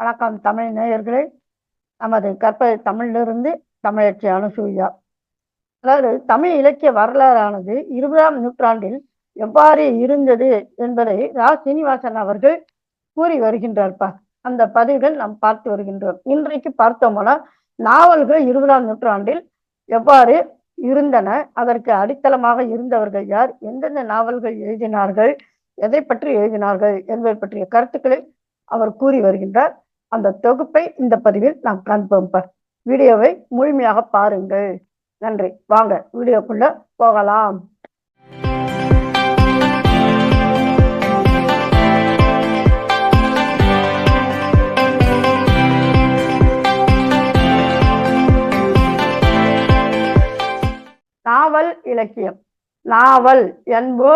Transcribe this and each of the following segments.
வணக்கம் தமிழ் நேயர்களே. நமது கற்பனை தமிழிலிருந்து தமிழச்சி அனுசூயா அதாவது தமிழ் இலக்கிய வரலாறானது இருபதாம் நூற்றாண்டில் எவ்வாறு இருந்தது என்பதை ரா. சீனிவாசன் அவர்கள் கூறி வருகின்றார்ப்பா. அந்த பதிவுகள் நாம் பார்த்து வருகின்றோம். இன்றைக்கு பார்த்தோம்னா நாவல்கள் இருபதாம் நூற்றாண்டில் எவ்வாறு இருந்தன அதற்கு அடித்தளமாக இருந்தவர்கள் யார் எந்தெந்த நாவல்கள் எழுதினார்கள் எதை பற்றி எழுதினார்கள் என்பதை பற்றிய கருத்துக்களை அவர் கூறி வருகின்றார். அந்த தொகுப்பை இந்த பதிவில் நாம் காண்போம் வீடியோவை முழுமையாக பாருங்கள். நன்றி. வாங்க வீடியோக்குள்ள போகலாம். நாவல் இலக்கியம். நாவல் என்போ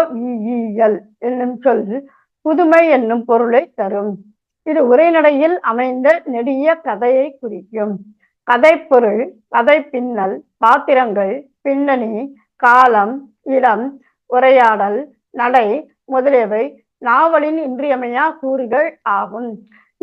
என்னும் சொல் புதுமை என்னும் பொருளை தரும். இது உரைநடையில் அமைந்த நெடிய கதையை குறிக்கும். கதை பொருள் கதை பின்னல் பாத்திரங்கள் பின்னணி காலம் இடம் உரையாடல் நடை முதலியவை நாவலின் இன்றியமையா கூறுகள் ஆகும்.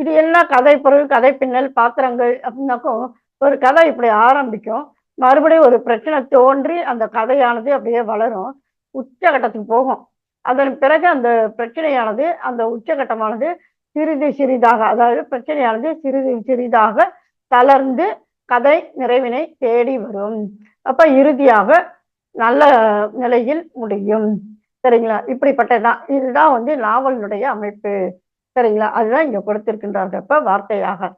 இது என்ன கதை பொருள் கதை பின்னல் பாத்திரங்கள் அப்படின்னாக்கும் ஒரு கதை இப்படி ஆரம்பிக்கும். மறுபடியும் ஒரு பிரச்சனை தோன்றி அந்த கதையானது அப்படியே வளரும். உச்சகட்டத்துக்கு போகும். அதன் பிறகு அந்த பிரச்சனையானது அந்த உச்சகட்டமானது சிறிது சிறிதாக அதாவது பிரச்சனையானது சிறிது சிறிதாக தளர்ந்து கதை நிறைவினை தேடி வரும். அப்ப இறுதியாக நல்ல நிலையில் முடியும். சரிங்களா? இப்படிப்பட்டதான் இதுதான் வந்து நாவலினுடைய அமைப்பு. சரிங்களா? அதுதான் இங்க கொடுத்திருக்கின்றார்கள். இப்ப வார்த்தையாக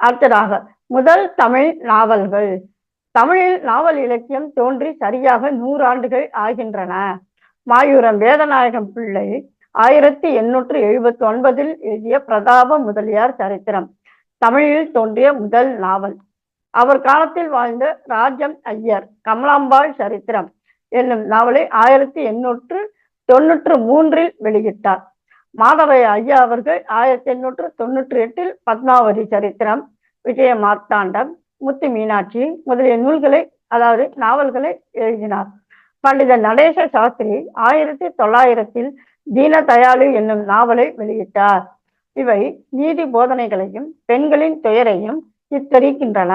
அடுத்ததாக முதல் தமிழ் நாவல்கள். தமிழில் நாவல் இலக்கியம் தோன்றி சரியாக நூறாண்டுகள் ஆகின்றன. மாயூரம் வேதநாயகம் பிள்ளை ஆயிரத்தி எண்ணூற்று எழுபத்தி ஒன்பதில் எழுதிய பிரதாப முதலியார் சரித்திரம். தமிழில் தோன்றிய முதல் நாவல். அவர் காலத்தில் வாழ்ந்த ராஜம் ஐயர் கமலாம்பாள் சரித்திரம் என்னும் நாவலை ஆயிரத்தி எண்ணூற்று தொன்னூற்று மூன்றில் வெளியிட்டார். மாதவை ஐயா அவர்கள் ஆயிரத்தி எண்ணூற்று தொன்னூற்றி எட்டில் பத்மாவதி சரித்திரம் விஜய மார்த்தாண்டம் முத்து மீனாட்சி முதலிய நூல்களை அதாவது நாவல்களை எழுதினார். பண்டித நடேச சாஸ்திரி ஆயிரத்தி தொள்ளாயிரத்தில் தீன தயாளு என்னும் நாவலை வெளியிட்டார். இவை நீதி போதனைகளையும் பெண்களின் துயரையும் சித்தரிக்கின்றன.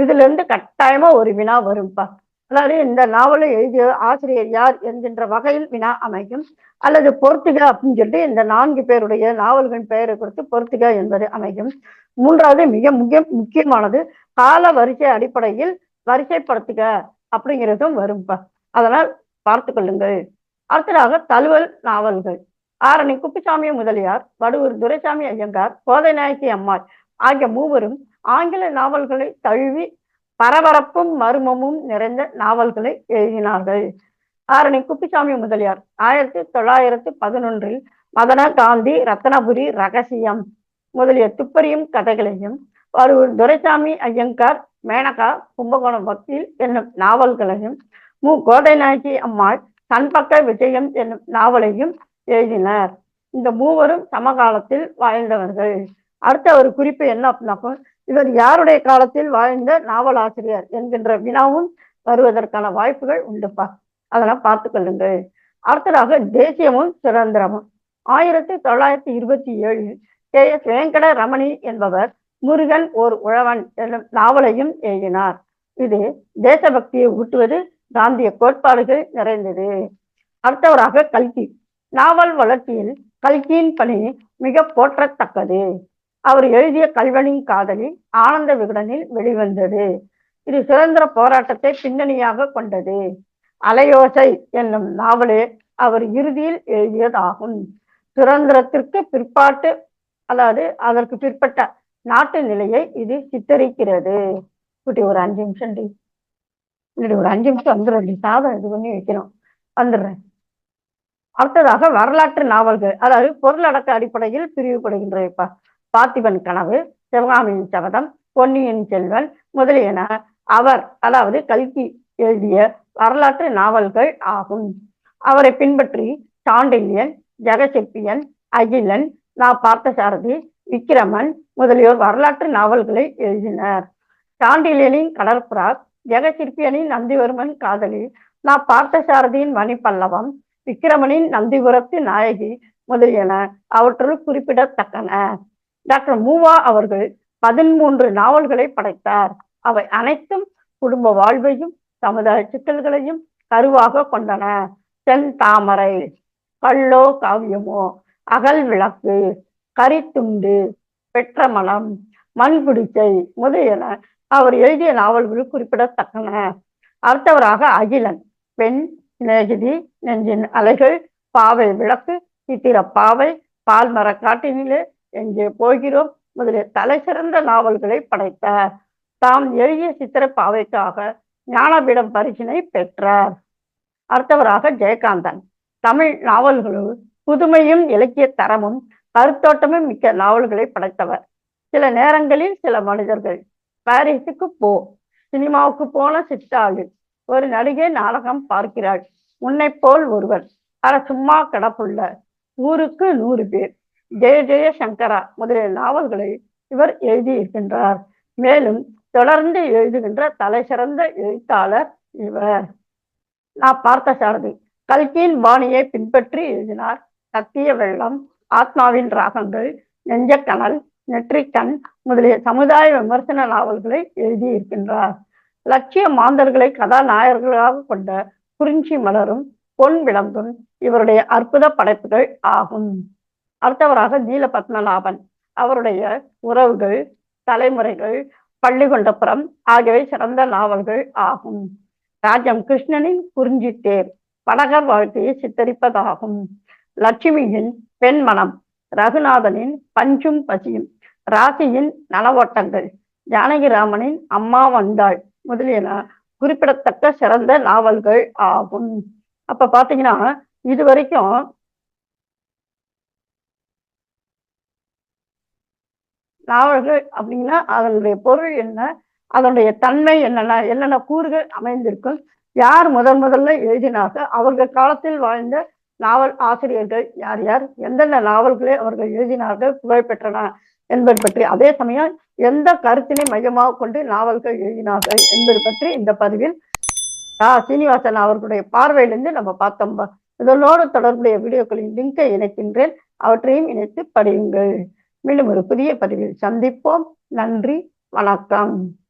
இதுல இருந்து கட்டாயமா ஒரு வினா வரும்பா. அதாவது இந்த நாவலை எழுதிய ஆசிரியர் யார் என்கின்ற வகையில் வினா அமையும். அல்லது பொறுத்துக அப்படின்னு சொல்லிட்டு இந்த நான்கு பேருடைய நாவல்களின் பெயரை கொடுத்து பொறுத்துக என்பது அமையும். மூன்றாவது மிக முக்கிய முக்கியமானது கால வரிசை அடிப்படையில் வரிசைப்படுத்துக அப்படிங்கிறதும் வரும்பா. அதனால் பார்த்து கொள்ளுங்கள். அடுத்ததாக தழுவல் நாவல்கள். ஆரணி குப்பிசாமி முதலியார் வடுவூர் துரைசாமி ஐயங்கார் கோதை நாயக்கி அம்மாள் ஆகிய மூவரும் ஆங்கில நாவல்களை தழுவி பரபரப்பும் மர்மமும் நிறைந்த நாவல்களை எழுதினார்கள். ஆரணி குப்பிசாமி முதலியார் ஆயிரத்தி தொள்ளாயிரத்தி பதினொன்றில் மதன காந்தி ரத்னபுரி ரகசியம் முதலிய துப்பறியும் கதைகளையும் வடுவூர் துரைசாமி ஐயங்கார் மேனகா கும்பகோணம் வக்கீல் என்னும் நாவல்களையும் மு. கோதைநாயகி அம்மாள் தன்பக்க விஜயம் என்னும் நாவலையும் எழுதினார். இந்த மூவரும் சமகாலத்தில் வாழ்ந்தவர்கள். அடுத்த ஒரு குறிப்பு என்ன அப்படின்னாக்கோ இவர் யாருடைய காலத்தில் வாழ்ந்த நாவலாசிரியர் என்கின்ற வினாவும் வருவதற்கான வாய்ப்புகள் உண்டுப்பா. அதெல்லாம் பார்த்துக்கொள்ளுங்கள் அடுத்ததாக தேசியமும் சுதந்திரமும். ஆயிரத்தி தொள்ளாயிரத்தி இருபத்தி ஏழில் கே. எஸ். வெங்கட ரமணி என்பவர் முருகன் ஓர் உழவன் என்னும் நாவலையும் எழுதினார். இது தேசபக்தியை ஊட்டுவது காந்திய கோட்பாடுகள் நிறைந்தது. அடுத்தவராக கல்கி. நாவல் வளர்ச்சியில் கல்கியின் பணி மிக போற்றத்தக்கது. அவர் எழுதிய கல்வனின் காதலி ஆனந்த விகடனில் வெளிவந்தது. இது சுதந்திர போராட்டத்தை பின்னணியாக கொண்டது. அலையோசை என்னும் நாவலே அவர் இறுதியில் எழுதியதாகும். சுதந்திரத்திற்கு பிற்பாட்டு அதாவது அதற்கு பிற்பட்ட நாட்டு நிலையை இது சித்தரிக்கிறது. குட்டி ஒரு அஞ்சு நிமிஷம் இல்லடி ஒரு அஞ்சு நிமிஷம் வந்துடும் சாதம் இது பண்ணி வைக்கணும். வந்துடுறேன். அடுத்ததாக வரலாற்று நாவல்கள் அதாவது பொருளடக்க அடிப்படையில் பிரிவுபடுகின்றப்பா பார்த்திபன் கனவு சிவகாமியின் சபதம் பொன்னியின் செல்வன் முதலியன அவர் அதாவது கல்கி எழுதிய வரலாற்று நாவல்கள் ஆகும். அவரை பின்பற்றி சாண்டில்யன் ஜெகசெப்பியன் அகிலன் நா. பார்த்தசாரதி விக்கிரமன் முதலியோர் வரலாற்று நாவல்களை எழுதினர். சாண்டில்யனின் கடற்புறா ஜெகசிற்பியனின் நந்திவர்மன் காதலி நான் பார்த்தசாரதியின் மணிப்பல்லவம் விக்கிரமனின் நந்திபுரத்து நாயகி முதலியன அவற்றுள் குறிப்பிடத்தக்கன. டாக்டர் மூவா அவர்கள் பதிமூன்று நாவல்களை படைத்தார். அவை அனைத்தும் குடும்ப வாழ்வையும் சமுதாய சிக்கல்களையும் கருவாக கொண்டன. தென் தாமரை கல்லோ காவியமோ அகல் விளக்கு கரித்துண்டு பெற்ற மனம் மண் முதலியன அவர் எழுதிய நாவல்கள் குறிப்பிடத்தக்கன. அடுத்தவராக அகிலன் பெண் நேகிதி நெஞ்சின் அலைகள் பாவை விளக்கு சித்திர பாவை பால்மர காட்டினிலே எங்கே போகிறோம்? முதலிய தலை சிறந்த நாவல்களை படைத்தார். தாம் எழுதிய சித்திர பாவைக்காக ஞானபீடம் பரிசினை பெற்றார். அடுத்தவராக ஜெயகாந்தன். தமிழ் நாவல்களுள் புதுமையும் இலக்கிய தரமும் கருத்தோட்டமும் மிக்க நாவல்களை படைத்தவர். சில நேரங்களில் சில மனிதர்கள் பாரிஸுக்கு போ. சினிமாவுக்கு போன சித்தாளு. ஒரு நடிகை நாடகம் பார்க்கிறாள். உன்னை போல் ஒருவர் அட சும்மா கிடப்புள்ள. ஊருக்கு நூறு பேர். ஜெய ஜெய சங்கரா முதலிய நாவல்களை இவர் எழுதியிருக்கின்றார். மேலும் தொடர்ந்து எழுதுகின்ற தலை சிறந்த எழுத்தாளர் இவர். நான் பார்த்த சாரதி கல்கியின் பாணியை பின்பற்றி எழுதினார். சத்திய வெள்ளம் ஆத்மாவின் ராகங்கள் நெஞ்சக்கணல் நெற்றிக்கண் முதலிய சமுதாய விமர்சன நாவல்களை எழுதியிருக்கின்றார். லட்சிய மாந்தர்களை கதாநாயகர்களாக கொண்ட குறிஞ்சி மலரும் பொன் விளம்பும் இவருடைய அற்புத படைப்புகள் ஆகும். அடுத்தவராக நீல பத்மநாபன் அவருடைய உறவுகள் தலைமுறைகள் பள்ளிகொண்டபுரம் ஆகியவை சிறந்த நாவல்கள் ஆகும். ராஜம் கிருஷ்ணனின் குறிஞ்சி தேர் படகர் வாழ்க்கையை சித்தரிப்பதாகும். லட்சுமியின் பெண்மணம் ரகுநாதனின் பஞ்சும் பசியும். ராசியின் நலவோட்டங்கள் ஜானகிராமனின் அம்மா வந்தாள் முதலியன குறிப்பிடத்தக்க சிறந்த நாவல்கள் ஆகும். அப்ப பாத்தீங்கன்னா இது வரைக்கும் நாவல்கள் அப்படின்னா அதனுடைய பொருள் என்ன? அதனுடைய தன்மை என்னென்ன? என்னென்ன கூறுகள் அமைந்திருக்கும்? யார் முதன் முதல்ல எழுதினார்கள்? அவர்கள் காலத்தில் வாழ்ந்த நாவல் ஆசிரியர்கள் யார் யார்? எந்தெந்த நாவல்களை அவர்கள் எழுதினார்கள் புகழ்பெற்றன என்பது பற்றி. அதே சமயம் எந்த கருத்தினை மையமாக கொண்டு நாவல்கள் எழுதினார்கள் என்பது பற்றி இந்த பதிவில் சீனிவாசன் அவர்களுடைய பார்வையிலிருந்து நம்ம பார்த்தோம். இதனோடு தொடர்புடைய வீடியோக்களின் லிங்கை இணைக்கின்றேன். அவற்றையும் இணைத்து படியுங்கள். மீண்டும் ஒரு புதிய பதிவில் சந்திப்போம். நன்றி. வணக்கம்.